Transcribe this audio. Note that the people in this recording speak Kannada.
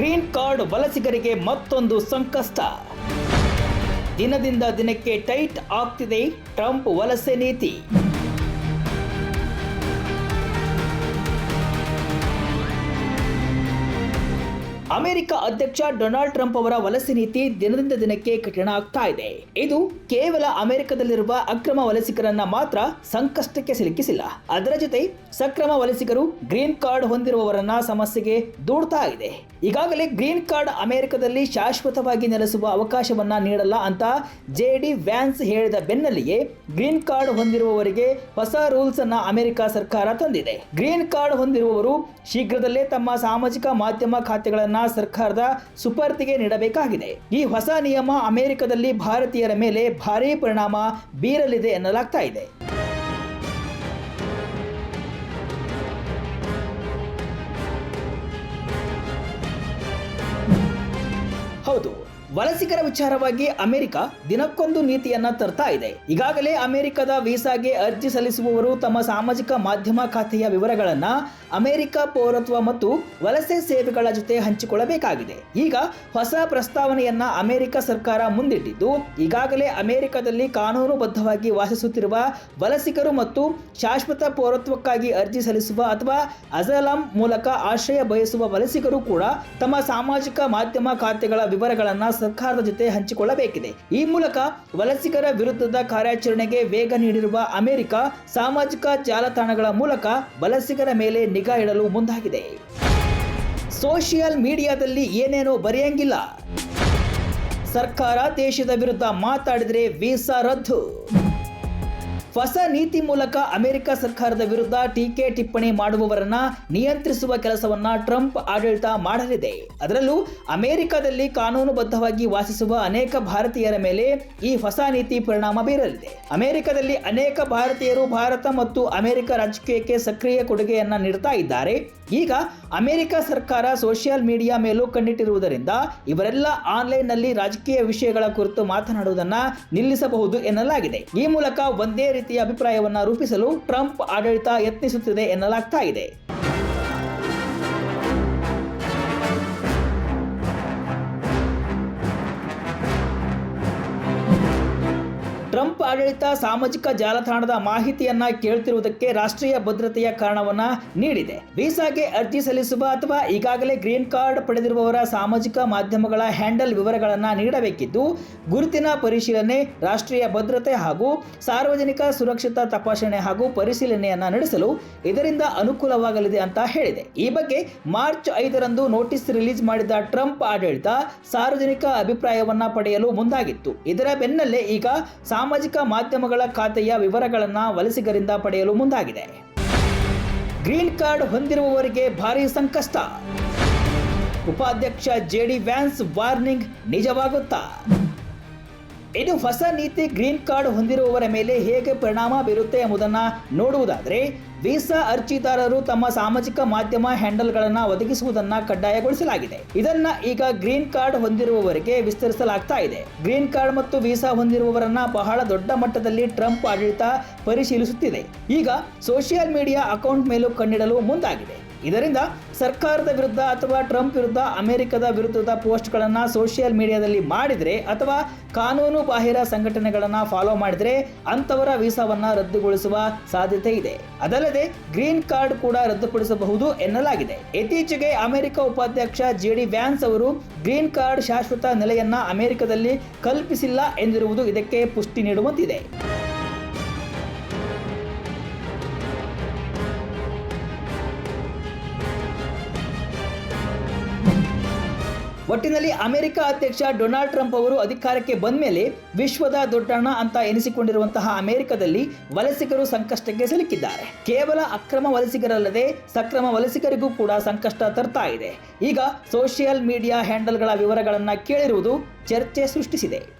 ಗ್ರೀನ್ ಕಾರ್ಡ್ ವಲಸಿಗರಿಗೆ ಮತ್ತೊಂದು ಸಂಕಷ್ಟ. ದಿನದಿಂದ ದಿನಕ್ಕೆ ಟೈಟ್ ಆಗ್ತಿದೆ ಟ್ರಂಪ್ ವಲಸೆ ನೀತಿ. ಅಮೆರಿಕ ಅಧ್ಯಕ್ಷ ಡೊನಾಲ್ಡ್ ಟ್ರಂಪ್ ಅವರ ವಲಸೆ ನೀತಿ ದಿನದಿಂದ ದಿನಕ್ಕೆ ಕಠಿಣ ಆಗ್ತಾ ಇದೆ. ಇದು ಕೇವಲ ಅಮೆರಿಕದಲ್ಲಿರುವ ಅಕ್ರಮ ವಲಸಿಗರನ್ನ ಮಾತ್ರ ಸಂಕಷ್ಟಕ್ಕೆ ಸಿಲುಕಿಸಿಲ್ಲ. ಅದರ ಜೊತೆ ಸಕ್ರಮ ವಲಸಿಗರು ಗ್ರೀನ್ ಕಾರ್ಡ್ ಹೊಂದಿರುವವರನ್ನ ಸಮಸ್ಯೆಗೆ ದೂಡ್ತಾ ಇದೆ. ಈಗಾಗಲೇ ಗ್ರೀನ್ ಕಾರ್ಡ್ ಅಮೆರಿಕದಲ್ಲಿ ಶಾಶ್ವತವಾಗಿ ನೆಲೆಸುವ ಅವಕಾಶವನ್ನ ನೀಡಲ್ಲ ಅಂತ ಜೆ ಡಿ ವ್ಯಾನ್ಸ್ ಹೇಳಿದ ಬೆನ್ನಲ್ಲಿಯೇ ಗ್ರೀನ್ ಕಾರ್ಡ್ ಹೊಂದಿರುವವರಿಗೆ ಹೊಸ ರೂಲ್ಸ್ ಅನ್ನ ಅಮೆರಿಕ ಸರ್ಕಾರ ತಂದಿದೆ. ಗ್ರೀನ್ ಕಾರ್ಡ್ ಹೊಂದಿರುವವರು ಶೀಘ್ರದಲ್ಲೇ ತಮ್ಮ ಸಾಮಾಜಿಕ ಮಾಧ್ಯಮ ಖಾತೆಗಳನ್ನ ಸರ್ಕಾರದ ಸುಪರ್ತಿಗೆ ನೀಡಬೇಕಾಗಿದೆ. ಈ ಹೊಸ ನಿಯಮ ಅಮೆರಿಕದಲ್ಲಿ ಭಾರತೀಯರ ಮೇಲೆ ಭಾರೀ ಪರಿಣಾಮ ಬೀರಲಿದೆ ಎನ್ನಲಾಗ್ತಾ ಇದೆ. ಹೌದು. ವಲಸಿಗರ ವಿಚಾರವಾಗಿ ಅಮೆರಿಕ ದಿನಕ್ಕೊಂದು ನೀತಿಯನ್ನ ತರ್ತಾ ಇದೆ. ಈಗಾಗಲೇ ಅಮೆರಿಕದ ವೀಸಾಗೆ ಅರ್ಜಿ ಸಲ್ಲಿಸುವವರು ತಮ್ಮ ಸಾಮಾಜಿಕ ಮಾಧ್ಯಮ ಖಾತೆಯ ವಿವರಗಳನ್ನ ಅಮೆರಿಕ ಪೌರತ್ವ ಮತ್ತು ವಲಸೆ ಸೇವೆಗಳ ಜೊತೆ ಹಂಚಿಕೊಳ್ಳಬೇಕಾಗಿದೆ. ಈಗ ಹೊಸ ಪ್ರಸ್ತಾವನೆಯನ್ನ ಅಮೆರಿಕ ಸರ್ಕಾರ ಮುಂದಿಟ್ಟಿದ್ದು, ಈಗಾಗಲೇ ಅಮೆರಿಕದಲ್ಲಿ ಕಾನೂನುಬದ್ಧವಾಗಿ ವಾಸಿಸುತ್ತಿರುವ ವಲಸಿಗರು ಮತ್ತು ಶಾಶ್ವತ ಪೌರತ್ವಕ್ಕಾಗಿ ಅರ್ಜಿ ಸಲ್ಲಿಸುವ ಅಥವಾ ಅಜಲಂ ಮೂಲಕ ಆಶ್ರಯ ಬಯಸುವ ವಲಸಿಗರು ಕೂಡ ತಮ್ಮ ಸಾಮಾಜಿಕ ಮಾಧ್ಯಮ ಖಾತೆಗಳ ವಿವರಗಳನ್ನ ಸರ್ಕಾರದ ಜೊತೆ ಹಂಚಿಕೊಳ್ಳಬೇಕಿದೆ. ಈ ಮೂಲಕ ವಲಸಿಗರ ವಿರುದ್ಧದ ಕಾರ್ಯಾಚರಣೆಗೆ ವೇಗ ನೀಡಿರುವ ಅಮೆರಿಕ ಸಾಮಾಜಿಕ ಜಾಲತಾಣಗಳ ಮೂಲಕ ವಲಸಿಗರ ಮೇಲೆ ನಿಗಾ ಇಡಲು ಮುಂದಾಗಿದೆ. ಸೋಷಿಯಲ್ ಮೀಡಿಯಾದಲ್ಲಿ ಏನೇನೋ ಬರೆಯಂಗಿಲ್ಲ. ಸರ್ಕಾರ ದೇಶದ ವಿರುದ್ಧ ಮಾತಾಡಿದರೆ ವೀಸಾ ರದ್ದು. ಹೊಸ ನೀತಿ ಮೂಲಕ ಅಮೆರಿಕ ಸರ್ಕಾರದ ವಿರುದ್ಧ ಟೀಕೆ ಟಿಪ್ಪಣಿ ಮಾಡುವವರನ್ನ ನಿಯಂತ್ರಿಸುವ ಕೆಲಸವನ್ನ ಟ್ರಂಪ್ ಆಡಳಿತ ಮಾಡಲಿದೆ. ಅದರಲ್ಲೂ ಅಮೆರಿಕದಲ್ಲಿ ಕಾನೂನುಬದ್ಧವಾಗಿ ವಾಸಿಸುವ ಅನೇಕ ಭಾರತೀಯರ ಮೇಲೆ ಈ ಹೊಸ ನೀತಿ ಪರಿಣಾಮ ಬೀರಲಿದೆ. ಅಮೆರಿಕದಲ್ಲಿ ಅನೇಕ ಭಾರತೀಯರು ಭಾರತ ಮತ್ತು ಅಮೆರಿಕ ರಾಜಕೀಯಕ್ಕೆ ಸಕ್ರಿಯ ಕೊಡುಗೆಯನ್ನ ನೀಡ್ತಾ ಇದ್ದಾರೆ. ಈಗ ಅಮೆರಿಕ ಸರ್ಕಾರ ಸೋಷಿಯಲ್ ಮೀಡಿಯಾ ಮೇಲೂ ಕಣ್ಣಿಟ್ಟಿರುವುದರಿಂದ ಇವರೆಲ್ಲ ಆನ್ಲೈನ್ನಲ್ಲಿ ರಾಜಕೀಯ ವಿಷಯಗಳ ಕುರಿತು ಮಾತನಾಡುವುದನ್ನ ನಿಲ್ಲಿಸಬಹುದು ಎನ್ನಲಾಗಿದೆ. ಈ ಮೂಲಕ ಒಂದೇ ರೀತಿಯ ಅಭಿಪ್ರಾಯವನ್ನು ರೂಪಿಸಲು ಟ್ರಂಪ್ ಆಡಳಿತ ಯತ್ನಿಸುತ್ತಿದೆ ಎನ್ನಲಾಗ್ತಾ ಇದೆ. ಟ್ರಂಪ್ ಆಡಳಿತ ಸಾಮಾಜಿಕ ಜಾಲತಾಣದ ಮಾಹಿತಿಯನ್ನ ಕೇಳ್ತಿರುವುದಕ್ಕೆ ರಾಷ್ಟ್ರೀಯ ಭದ್ರತೆಯ ಕಾರಣವನ್ನ ನೀಡಿದೆ. ವೀಸಾಗೆ ಅರ್ಜಿ ಸಲ್ಲಿಸುವ ಅಥವಾ ಈಗಾಗಲೇ ಗ್ರೀನ್ ಕಾರ್ಡ್ ಪಡೆದಿರುವವರ ಸಾಮಾಜಿಕ ಮಾಧ್ಯಮಗಳ ಹ್ಯಾಂಡಲ್ ವಿವರಗಳನ್ನ ನೀಡಬೇಕಿದ್ದು, ಗುರುತಿನ ಪರಿಶೀಲನೆ, ರಾಷ್ಟ್ರೀಯ ಭದ್ರತೆ ಹಾಗೂ ಸಾರ್ವಜನಿಕ ಸುರಕ್ಷತಾ ತಪಾಸಣೆ ಹಾಗೂ ಪರಿಶೀಲನೆಯನ್ನ ನಡೆಸಲು ಇದರಿಂದ ಅನುಕೂಲವಾಗಲಿದೆ ಅಂತ ಹೇಳಿದೆ. ಈ ಬಗ್ಗೆ ಮಾರ್ಚ್ ಐದರಂದು ನೋಟಿಸ್ ರಿಲೀಸ್ ಮಾಡಿದ ಟ್ರಂಪ್ ಆಡಳಿತ ಸಾರ್ವಜನಿಕ ಅಭಿಪ್ರಾಯವನ್ನ ಪಡೆಯಲು ಮುಂದಾಗಿತ್ತು. ಇದರ ಬೆನ್ನಲ್ಲೇ ಈಗ ಸಾಮಾಜಿಕ ಮಾಧ್ಯಮಗಳ ಖಾತೆಯ ವಿವರಗಳನ್ನ ವಲಸಿಗರಿಂದ ಪಡೆಯಲು ಮುಂದಾಗಿದೆ. ಗ್ರೀನ್ ಕಾರ್ಡ್ ಹೊಂದಿರುವವರಿಗೆ ಭಾರಿ ಸಂಕಷ್ಟ. ಉಪಾಧ್ಯಕ್ಷ ಜೆಡಿ ವ್ಯಾನ್ಸ್ ವಾರ್ನಿಂಗ್ ನಿಜವಾಗುತ್ತಾ? ಇದು ಹೊಸ ನೀತಿ ಗ್ರೀನ್ ಕಾರ್ಡ್ ಹೊಂದಿರುವವರ ಮೇಲೆ ಹೇಗೆ ಪರಿಣಾಮ ಬೀರುತ್ತೆ ಎಂಬುದನ್ನು ನೋಡುವುದಾದರೆ, ವೀಸಾ ಅರ್ಜಿದಾರರು ತಮ್ಮ ಸಾಮಾಜಿಕ ಮಾಧ್ಯಮ ಹ್ಯಾಂಡಲ್ಗಳನ್ನು ಒದಗಿಸುವುದನ್ನು ಕಡ್ಡಾಯಗೊಳಿಸಲಾಗಿದೆ. ಇದನ್ನ ಈಗ ಗ್ರೀನ್ ಕಾರ್ಡ್ ಹೊಂದಿರುವವರಿಗೆ ವಿಸ್ತರಿಸಲಾಗ್ತಾ ಇದೆ. ಗ್ರೀನ್ ಕಾರ್ಡ್ ಮತ್ತು ವೀಸಾ ಹೊಂದಿರುವವರನ್ನ ಬಹಳ ದೊಡ್ಡ ಮಟ್ಟದಲ್ಲಿ ಟ್ರಂಪ್ ಆಡಳಿತ ಪರಿಶೀಲಿಸುತ್ತಿದೆ. ಈಗ ಸೋಷಿಯಲ್ ಮೀಡಿಯಾ ಅಕೌಂಟ್ ಮೇಲೂ ಕಣ್ಣಿಡಲು ಮುಂದಾಗಿದೆ. ಇದರಿಂದ ಸರ್ಕಾರದ ವಿರುದ್ಧ ಅಥವಾ ಟ್ರಂಪ್ ವಿರುದ್ಧ ಅಮೆರಿಕದ ವಿರುದ್ಧದ ಪೋಸ್ಟ್ಗಳನ್ನು ಸೋಷಿಯಲ್ ಮೀಡಿಯಾದಲ್ಲಿ ಮಾಡಿದರೆ ಅಥವಾ ಕಾನೂನು ಬಾಹಿರ ಸಂಘಟನೆಗಳನ್ನು ಫಾಲೋ ಮಾಡಿದರೆ ಅಂಥವರ ವೀಸಾವನ್ನು ರದ್ದುಗೊಳಿಸುವ ಸಾಧ್ಯತೆ ಇದೆ. ಅದಲ್ಲದೆ ಗ್ರೀನ್ ಕಾರ್ಡ್ ಕೂಡ ರದ್ದುಪಡಿಸಬಹುದು ಎನ್ನಲಾಗಿದೆ. ಇತ್ತೀಚೆಗೆ ಅಮೆರಿಕ ಉಪಾಧ್ಯಕ್ಷ ಜೆ ಡಿ ವ್ಯಾನ್ಸ್ ಅವರು ಗ್ರೀನ್ ಕಾರ್ಡ್ ಶಾಶ್ವತ ನೆಲೆಯನ್ನ ಅಮೆರಿಕದಲ್ಲಿ ಕಲ್ಪಿಸಿಲ್ಲ ಎಂದಿರುವುದು ಇದಕ್ಕೆ ಪುಷ್ಟಿ ನೀಡುವಂತಿದೆ. ಒಟ್ಟಿನಲ್ಲಿ ಅಮೆರಿಕ ಅಧ್ಯಕ್ಷ ಡೊನಾಲ್ಡ್ ಟ್ರಂಪ್ ಅವರು ಅಧಿಕಾರಕ್ಕೆ ಬಂದ ಮೇಲೆ ವಿಶ್ವದ ದೊಡ್ಡಣ್ಣ ಅಂತ ಎನಿಸಿಕೊಂಡಿರುವಂತಹ ಅಮೆರಿಕದಲ್ಲಿ ವಲಸಿಗರು ಸಂಕಷ್ಟಕ್ಕೆ ಸಿಲುಕಿದ್ದಾರೆ. ಕೇವಲ ಅಕ್ರಮ ವಲಸಿಗರಲ್ಲದೆ ಸಕ್ರಮ ವಲಸಿಗರಿಗೂ ಕೂಡ ಸಂಕಷ್ಟ ತರ್ತಾ ಇದೆ. ಈಗ ಸೋಷಿಯಲ್ ಮೀಡಿಯಾ ಹ್ಯಾಂಡಲ್ಗಳ ವಿವರಗಳನ್ನು ಕೇಳಿರುವುದು ಚರ್ಚೆ ಸೃಷ್ಟಿಸಿದೆ.